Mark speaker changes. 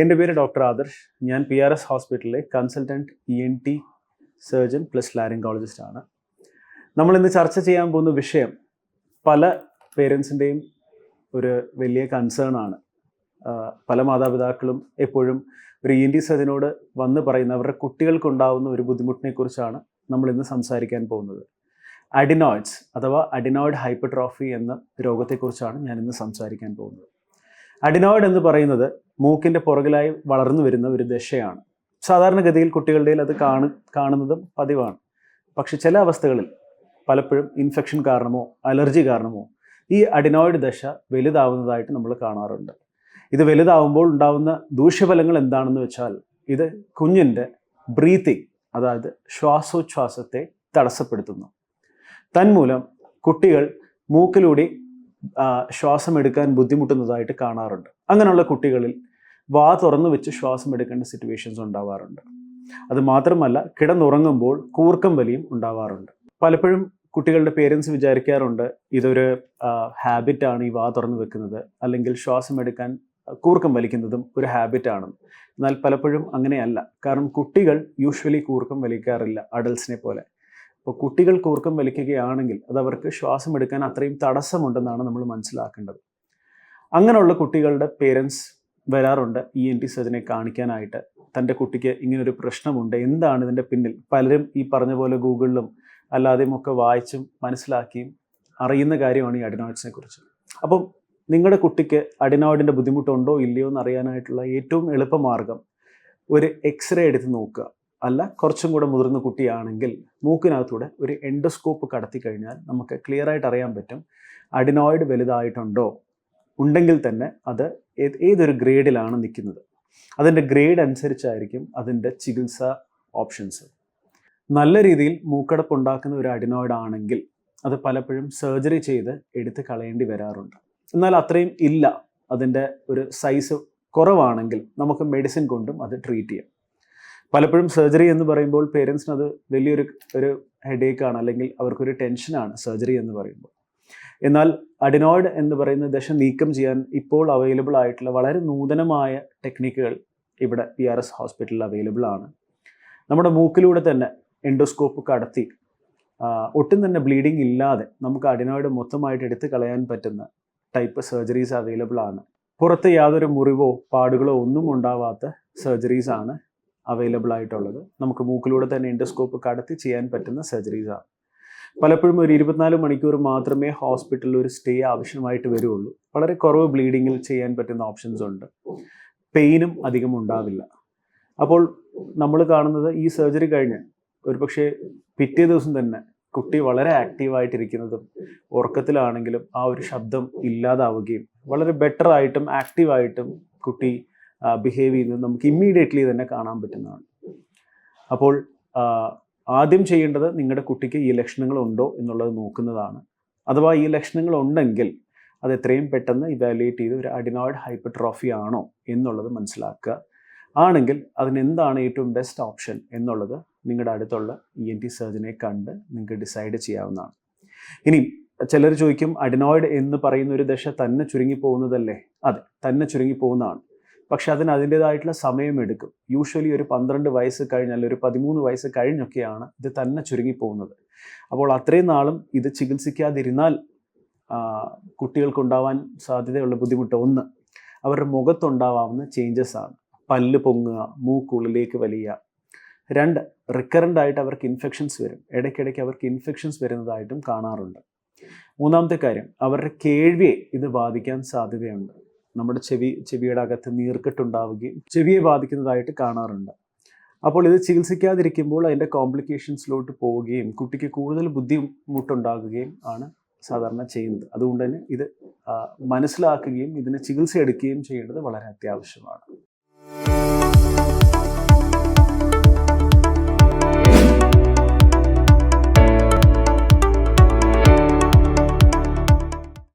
Speaker 1: എന്റെ പേര് ഡോക്ടർ ആദർശ്. ഞാൻ പി ആർ എസ് ഹോസ്പിറ്റലിലെ consultant E N T surgeon plus laryngologist ആണ്. നമ്മൾ ഇന്ന് ചർച്ച ചെയ്യാൻ പോകുന്ന വിഷയം പല പേരൻസിന്റെയും ഒരു വലിയ കൺസേൺ ആണ്. പല മാതാപിതാക്കളും എപ്പോഴും ഒരു ഇ എൻ ടി സർജനോട് വന്ന് പറയുന്ന അവരുടെ കുട്ടികൾക്കുണ്ടാവുന്ന ഒരു ബുദ്ധിമുട്ടിനെക്കുറിച്ചാണ് നമ്മൾ ഇന്ന് സംസാരിക്കാൻ പോകുന്നത്. അഡിനോയിഡ്സ് അഥവാ അഡിനോയിഡ് ഹൈപ്പർട്രോഫി എന്ന രോഗത്തെക്കുറിച്ചാണ് ഞാൻ ഇന്ന് സംസാരിക്കാൻ പോകുന്നത്. അഡിനോയിഡ് എന്ന് പറയുന്നത് മൂക്കിന്റെ പുറകിലായി വളർന്നു വരുന്ന ഒരു ദശയാണ്. സാധാരണഗതിയിൽ കുട്ടികളുടെ അത് കാണു കാണുന്നതും പതിവാണ്. പക്ഷെ ചില അവസ്ഥകളിൽ പലപ്പോഴും ഇൻഫെക്ഷൻ കാരണമോ അലർജി കാരണമോ ഈ അഡിനോയിഡ് ദശ വലുതാവുന്നതായിട്ട് നമ്മൾ കാണാറുണ്ട്. ഇത് വലുതാവുമ്പോൾ ഉണ്ടാവുന്ന ദൂഷ്യഫലങ്ങൾ എന്താണെന്ന് വെച്ചാൽ ഇത് കുഞ്ഞിന്റെ ബ്രീത്തിങ് അതായത് ശ്വാസോച്ഛ്വാസത്തെ തടസ്സപ്പെടുത്തുന്നു. തന്മൂലം കുട്ടികൾ മൂക്കിലൂടെ ശ്വാസം എടുക്കാൻ ബുദ്ധിമുട്ടുന്നതായിട്ട് കാണാറുണ്ട്. അങ്ങനെയുള്ള കുട്ടികളിൽ വാ തുറന്നു വെച്ച് ശ്വാസം എടുക്കേണ്ട സിറ്റുവേഷൻസ് ഉണ്ടാവാറുണ്ട്. അത് മാത്രമല്ല കിടന്നുറങ്ങുമ്പോൾ കൂർക്കം വലിയും ഉണ്ടാവാറുണ്ട്. പലപ്പോഴും കുട്ടികളുടെ പേരൻസ് വിചാരിക്കാറുണ്ട് ഇതൊരു ഹാബിറ്റാണ് ഈ വാ തുറന്നു വെക്കുന്നത്. അല്ലെങ്കിൽ ശ്വാസം എടുക്കാൻ കൂർക്കം വലിക്കുന്നതും ഒരു ഹാബിറ്റാണെന്ന് എന്നാൽ പലപ്പോഴും അങ്ങനെയല്ല. കാരണം കുട്ടികൾ യൂഷ്വലി കൂർക്കം വലിക്കാറില്ല അഡൽസിനെ പോലെ. അപ്പോൾ കുട്ടികൾ കൂർക്കം വലിക്കുകയാണെങ്കിൽ അത് അവർക്ക് ശ്വാസം എടുക്കാൻ അത്രയും തടസ്സമുണ്ടെന്നാണ് നമ്മൾ മനസ്സിലാക്കേണ്ടത്. അങ്ങനെയുള്ള കുട്ടികളുടെ പേരൻസ് വരാറുണ്ട് ഇ എൻ ടി സർജനെ കാണിക്കാനായിട്ട്. തന്റെ കുട്ടിക്ക് ഇങ്ങനൊരു പ്രശ്നമുണ്ട്. എന്താണ് ഇതിന്റെ പിന്നിൽ? പലരും ഈ പറഞ്ഞ പോലെ ഗൂഗിളിലും അല്ലാതെയും ഒക്കെ വായിച്ചും മനസ്സിലാക്കിയും അറിയുന്ന കാര്യമാണ് ഈ അഡിനോയിഡ്സിനെ കുറിച്ച് അപ്പം നിങ്ങളുടെ കുട്ടിക്ക് അഡിനോയിഡിന്റെ ബുദ്ധിമുട്ടുണ്ടോ ഇല്ലയോ എന്ന് അറിയാനായിട്ടുള്ള ഏറ്റവും എളുപ്പമാർഗം ഒരു എക്സ്റേ എടുത്ത് നോക്കുക. അല്ല കുറച്ചും കൂടെ മുതിർന്ന കുട്ടിയാണെങ്കിൽ മൂക്കിനകത്തൂടെ ഒരു എൻഡോസ്കോപ്പ് കടത്തി കഴിഞ്ഞാൽ നമുക്ക് ക്ലിയർ ആയിട്ട് അറിയാൻ പറ്റും അഡിനോയിഡ് വലുതായിട്ടുണ്ടോ? ഉണ്ടെങ്കിൽ തന്നെ അത് ഏതൊരു ഗ്രേഡിലാണ് നിൽക്കുന്നത്? അതിന്റെ ഗ്രേഡ് അനുസരിച്ചായിരിക്കും അതിന്റെ ചികിത്സ ഓപ്ഷൻസ് നല്ല രീതിയിൽ മൂക്കടപ്പ് ഉണ്ടാക്കുന്ന ഒരു അഡിനോയിഡ് ആണെങ്കിൽ അത് പലപ്പോഴും സർജറി ചെയ്ത് എടുത്ത് കളയേണ്ടി വരാറുണ്ട്. എന്നാൽ അത്രയും ഇല്ല. അതിന്റെ ഒരു സൈസ് കുറവാണെങ്കിൽ നമുക്ക് മെഡിസിൻ കൊണ്ടും അത് ട്രീറ്റ് ചെയ്യാം. പലപ്പോഴും സർജറി എന്ന് പറയുമ്പോൾ പേരൻസിന് അത് വലിയൊരു ഒരു ഹെഡേക്കാണ് അല്ലെങ്കിൽ അവർക്കൊരു ടെൻഷനാണ് സർജറി എന്ന് പറയുമ്പോൾ. എന്നാൽ അഡിനോയിഡ് എന്ന് പറയുന്ന ദശ നീക്കം ചെയ്യാൻ ഇപ്പോൾ അവൈലബിൾ ആയിട്ടുള്ള വളരെ നൂതനമായ ടെക്നിക്കുകൾ ഇവിടെ പി ആർ എസ് ഹോസ്പിറ്റലിൽ അവൈലബിൾ ആണ്. നമ്മുടെ മൂക്കിലൂടെ തന്നെ എൻഡോസ്കോപ്പ് കടത്തി ഒട്ടും തന്നെ ബ്ലീഡിംഗ് ഇല്ലാതെ നമുക്ക് അഡിനോയിഡ് മൊത്തമായിട്ട് എടുത്തു കളയാൻ പറ്റുന്ന ടൈപ്പ് സർജറീസ് അവൈലബിൾ ആണ്. പുറത്ത് യാതൊരു മുറിവോ പാടുകളോ ഒന്നും ഉണ്ടാവാത്ത സർജറീസ് ആണ് അവൈലബിൾ ആയിട്ടുള്ളത്. നമുക്ക് മൂക്കിലൂടെ തന്നെ എൻഡോസ്കോപ്പ് കടത്തി ചെയ്യാൻ പറ്റുന്ന സർജറീസ് ആണ്. പലപ്പോഴും ഒരു ഇരുപത്തിനാല് മണിക്കൂർ മാത്രമേ ഹോസ്പിറ്റലിൽ ഒരു സ്റ്റേ ആവശ്യമായിട്ട് വരുള്ളൂ. വളരെ കുറവ് ബ്ലീഡിങ്ങിൽ ചെയ്യാൻ പറ്റുന്ന ഓപ്ഷൻസ് ഉണ്ട്. പെയിനും അധികം ഉണ്ടാവില്ല. അപ്പോൾ നമ്മൾ കാണുന്നത് ഈ സർജറി കഴിഞ്ഞ് ഒരു പക്ഷേ പിറ്റേ ദിവസം തന്നെ കുട്ടി വളരെ ആക്റ്റീവായിട്ടിരിക്കുന്നതും ഉറക്കത്തിലാണെങ്കിലും ആ ഒരു ശബ്ദം ഇല്ലാതാവുകയും വളരെ ബെറ്റർ ആയിട്ടും ആക്റ്റീവായിട്ടും കുട്ടി ബിഹേവ് ചെയ്യുന്നത് നമുക്ക് ഇമ്മീഡിയറ്റ്ലി തന്നെ കാണാൻ പറ്റുന്നതാണ്. അപ്പോൾ ആദ്യം ചെയ്യേണ്ടത് നിങ്ങളുടെ കുട്ടിക്ക് ഈ ലക്ഷണങ്ങൾ ഉണ്ടോ എന്നുള്ളത് നോക്കുന്നതാണ്. അഥവാ ഈ ലക്ഷണങ്ങൾ ഉണ്ടെങ്കിൽ അത് എത്രയും പെട്ടെന്ന് ഇവാലുവേറ്റ് ചെയ്ത് ഒരു അഡിനോയിഡ് ഹൈപ്പർട്രോഫി ആണോ എന്നുള്ളത് മനസ്സിലാക്കുക. ആണെങ്കിൽ അതിനെന്താണ് ഏറ്റവും ബെസ്റ്റ് ഓപ്ഷൻ എന്നുള്ളത് നിങ്ങളുടെ അടുത്തുള്ള ഇ എൻ ടി സർജനെ കണ്ട് നിങ്ങൾക്ക് ഡിസൈഡ് ചെയ്യാവുന്നതാണ്. ഇനി ചിലർ ചോദിക്കും അഡിനോയിഡ് എന്ന് പറയുന്ന ഒരു ദശ തന്നെ ചുരുങ്ങി പോകുന്നതല്ലേ? അതെ തന്നെ ചുരുങ്ങി പോകുന്നതാണ്. പക്ഷെ അതിന് അതിന്റെതായിട്ടുള്ള സമയമെടുക്കും യൂഷ്വലി ഒരു പന്ത്രണ്ട് വയസ്സ് കഴിഞ്ഞാൽ ഒരു പതിമൂന്ന് വയസ്സ് കഴിഞ്ഞൊക്കെയാണ് ഇത് തന്നെ ചുരുങ്ങിപ്പോകുന്നത്. അപ്പോൾ അത്രയും നാളും ഇത് ചികിത്സിക്കാതിരുന്നാൽ കുട്ടികൾക്കുണ്ടാവാൻ സാധ്യതയുള്ള ബുദ്ധിമുട്ട് ഒന്ന് അവരുടെ മുഖത്തുണ്ടാവാവുന്ന ചേഞ്ചസ് ആണ്. പല്ല് പൊങ്ങുക മൂക്കുള്ളിലേക്ക് വലിയ. രണ്ട് റിക്കറന്റ് ആയിട്ട് അവർക്ക് ഇൻഫെക്ഷൻസ് വരും. ഇടയ്ക്കിടയ്ക്ക് അവർക്ക് ഇൻഫെക്ഷൻസ് വരുന്നതായിട്ടും കാണാറുണ്ട്. മൂന്നാമത്തെ കാര്യം അവരുടെ കേൾവിയെ ഇത് ബാധിക്കാൻ സാധ്യതയുണ്ട്. നമ്മുടെ ചെവി ചെവിയുടെ അകത്ത് നീർക്കെട്ടുണ്ടാവുകയും ചെവിയെ ബാധിക്കുന്നതായിട്ട് കാണാറുണ്ട്. അപ്പോൾ ഇത് ചികിത്സിക്കാതിരിക്കുമ്പോൾ അതിന്റെ കോംപ്ലിക്കേഷൻസിലോട്ട് പോവുകയും കുട്ടിക്ക് കൂടുതൽ ബുദ്ധിമുട്ടുണ്ടാകുകയും ആണ് സാധാരണ ചെയ്യുന്നത്. അതുകൊണ്ട് തന്നെ ഇത് മനസ്സിലാക്കുകയും ഇതിന് ചികിത്സ എടുക്കുകയും ചെയ്യേണ്ടത് വളരെ അത്യാവശ്യമാണ്.